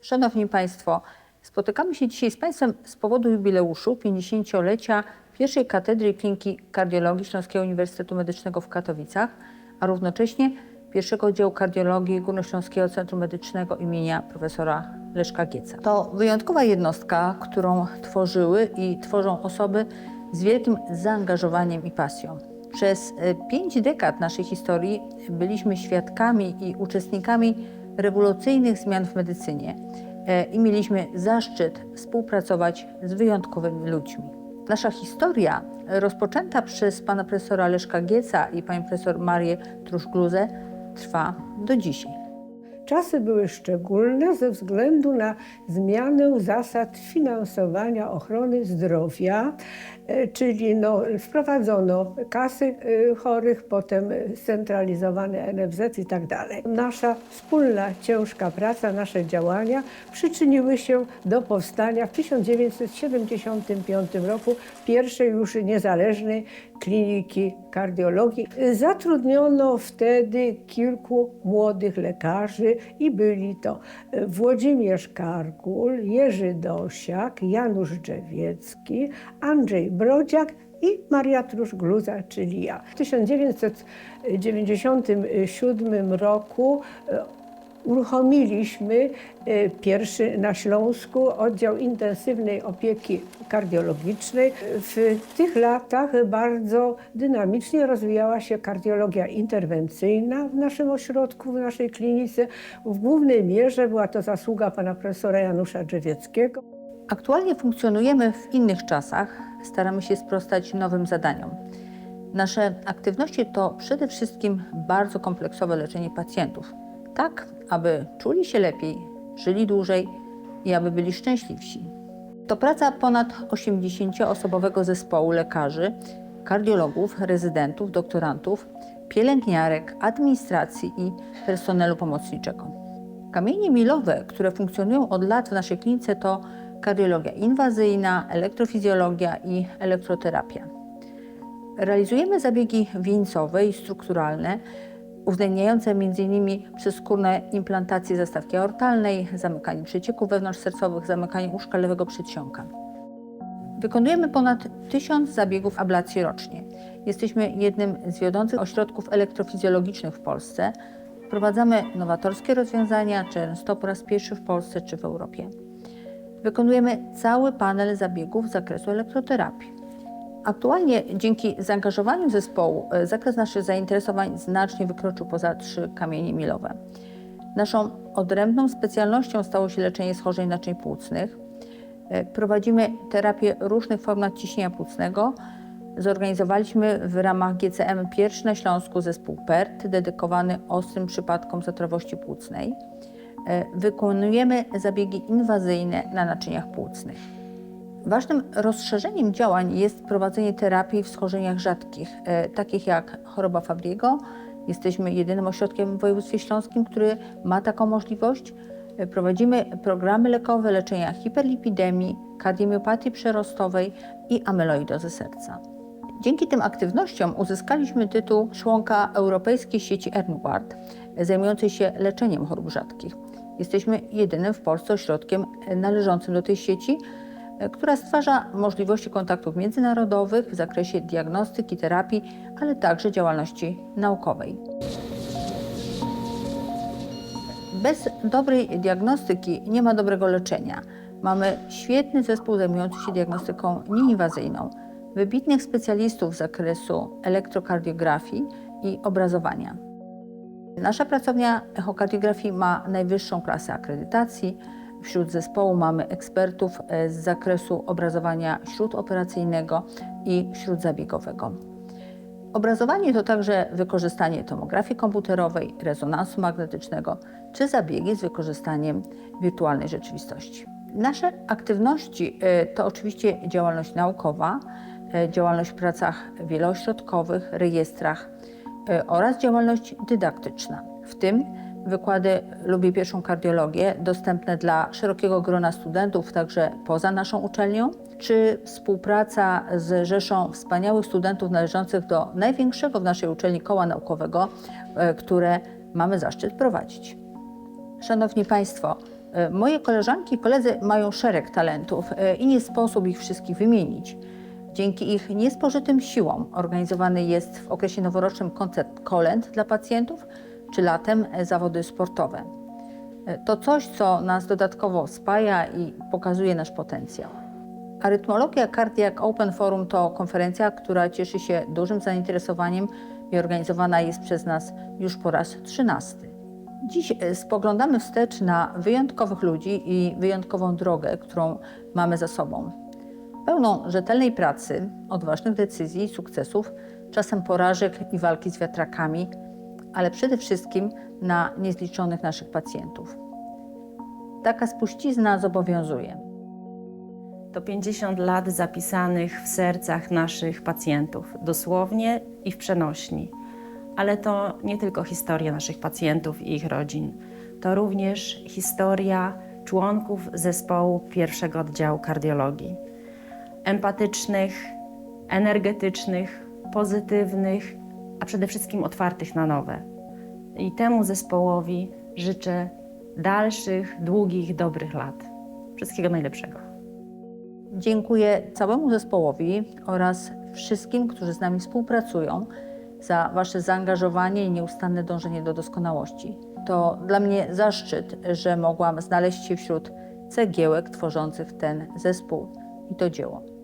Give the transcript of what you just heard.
Szanowni Państwo, spotykamy się dzisiaj z Państwem z powodu jubileuszu 50-lecia pierwszej katedry kliniki kardiologii Śląskiego Uniwersytetu Medycznego w Katowicach, a równocześnie pierwszego oddziału kardiologii Górnośląskiego Centrum Medycznego imienia profesora Leszka Gieca. To wyjątkowa jednostka, którą tworzyły i tworzą osoby z wielkim zaangażowaniem i pasją. Przez e, pięć dekad naszej historii byliśmy świadkami i uczestnikami rewolucyjnych zmian w medycynie e, i mieliśmy zaszczyt współpracować z wyjątkowymi ludźmi. Nasza historia, rozpoczęta przez pana profesora Leszka Gieca i panią profesor Marię Truszgluzę, trwa do dzisiaj. Czasy były szczególne ze względu na zmianę zasad finansowania ochrony zdrowia, e, czyli no, wprowadzono kasy e, chorych, potem scentralizowany NFZ i tak dalej. Nasza wspólna, ciężka praca, nasze działania przyczyniły się do powstania w 1975 roku pierwszej już niezależnej kliniki kardiologii. Zatrudniono wtedy kilku młodych lekarzy i byli to Włodzimierz Karkul, Jerzy Dosiak, Janusz Drzewiecki, Andrzej Brodziak i Maria Trusz-Gluza, czyli ja. W 1997 roku e, uruchomiliśmy e, pierwszy na Śląsku oddział intensywnej opieki kardiologicznej. W tych latach bardzo dynamicznie rozwijała się kardiologia interwencyjna w naszym ośrodku, w naszej klinice. W głównej mierze była to zasługa pana profesora Janusza Drzewieckiego. Aktualnie funkcjonujemy w innych czasach, staramy się sprostać nowym zadaniom. Nasze aktywności to przede wszystkim bardzo kompleksowe leczenie pacjentów, tak aby czuli się lepiej, żyli dłużej i aby byli szczęśliwsi. To praca ponad 80-osobowego zespołu lekarzy, kardiologów, rezydentów, doktorantów, pielęgniarek, administracji i personelu pomocniczego. Kamienie milowe, które funkcjonują od lat w naszej klinice to kardiologia inwazyjna, elektrofizjologia i elektroterapia. Realizujemy zabiegi wieńcowe i strukturalne, uwzględniające m.in. przeskórne implantacje zastawki aortalnej, zamykanie przecieków wewnątrzsercowych, zamykanie łóżka lewego przedsionka. Wykonujemy ponad tysiąc zabiegów ablacji rocznie. Jesteśmy jednym z wiodących ośrodków elektrofizjologicznych w Polsce. Wprowadzamy nowatorskie rozwiązania, często po raz pierwszy w Polsce czy w Europie. Wykonujemy cały panel zabiegów z zakresu elektroterapii. Aktualnie dzięki zaangażowaniu zespołu e, zakres naszych zainteresowań znacznie wykroczył poza trzy kamienie milowe. Naszą odrębną specjalnością stało się leczenie schorzeń naczyń płucnych. E, Prowadzimy terapię różnych form nadciśnienia płucnego. Zorganizowaliśmy w ramach GCM pierwszy na Śląsku zespół PERT dedykowany ostrym przypadkom zatrowości płucnej. E, Wykonujemy zabiegi inwazyjne na naczyniach płucnych. Ważnym rozszerzeniem działań jest prowadzenie terapii w schorzeniach rzadkich, e, takich jak choroba Fabriego. Jesteśmy jedynym ośrodkiem w województwie śląskim, który ma taką możliwość. E, Prowadzimy programy lekowe leczenia hiperlipidemii, kardiomiopatii przerostowej i amyloidozy serca. Dzięki tym aktywnościom uzyskaliśmy tytuł członka Europejskiej Sieci Ernward, zajmującej się leczeniem chorób rzadkich. Jesteśmy jedynym w Polsce ośrodkiem należącym do tej sieci, e, która stwarza możliwości kontaktów międzynarodowych w zakresie diagnostyki, terapii, ale także działalności naukowej. Bez dobrej diagnostyki nie ma dobrego leczenia. Mamy świetny zespół zajmujący się diagnostyką nieinwazyjną, wybitnych specjalistów z zakresu elektrokardiografii i obrazowania. Nasza pracownia echokardiografii ma najwyższą klasę akredytacji. Wśród zespołu mamy ekspertów e, z zakresu obrazowania śródoperacyjnego i śródzabiegowego. Obrazowanie to także wykorzystanie tomografii komputerowej, rezonansu magnetycznego czy zabiegi z wykorzystaniem wirtualnej rzeczywistości. Nasze aktywności e, to oczywiście działalność naukowa, e, działalność w pracach wieloośrodkowych, rejestrach oraz działalność dydaktyczna, w tym wykłady Lubię pierwszą kardiologię dostępne dla szerokiego grona studentów, także poza naszą uczelnią, czy współpraca z rzeszą wspaniałych studentów należących do największego w naszej uczelni koła naukowego, e, które mamy zaszczyt prowadzić. Szanowni Państwo, E, Moje koleżanki i koledzy mają szereg talentów e, i nie sposób ich wszystkich wymienić. Dzięki ich niespożytym siłom organizowany jest w okresie noworocznym koncert kolęd dla pacjentów, czy latem e, zawody sportowe. E, To coś, co nas dodatkowo spaja i pokazuje nasz potencjał. Arytmologia Cardiac Open Forum to konferencja, która cieszy się dużym zainteresowaniem i organizowana jest przez nas już po raz trzynasty. Dziś e, spoglądamy wstecz na wyjątkowych ludzi i wyjątkową drogę, którą mamy za sobą. Pełną rzetelnej pracy, odważnych decyzji sukcesów, czasem porażek i walki z wiatrakami, ale przede wszystkim na niezliczonych naszych pacjentów. Taka spuścizna zobowiązuje. To 50 lat zapisanych w sercach naszych pacjentów, dosłownie i w przenośni. Ale to nie tylko historia naszych pacjentów i ich rodzin, to również historia członków zespołu pierwszego oddziału kardiologii. Empatycznych, energetycznych, pozytywnych, a przede wszystkim otwartych na nowe. I temu zespołowi życzę dalszych, długich, dobrych lat. Wszystkiego najlepszego. Dziękuję całemu zespołowi oraz wszystkim, którzy z nami współpracują, za Wasze zaangażowanie i nieustanne dążenie do doskonałości. To dla mnie zaszczyt, że mogłam znaleźć się wśród cegiełek tworzących ten zespół i to dzieło.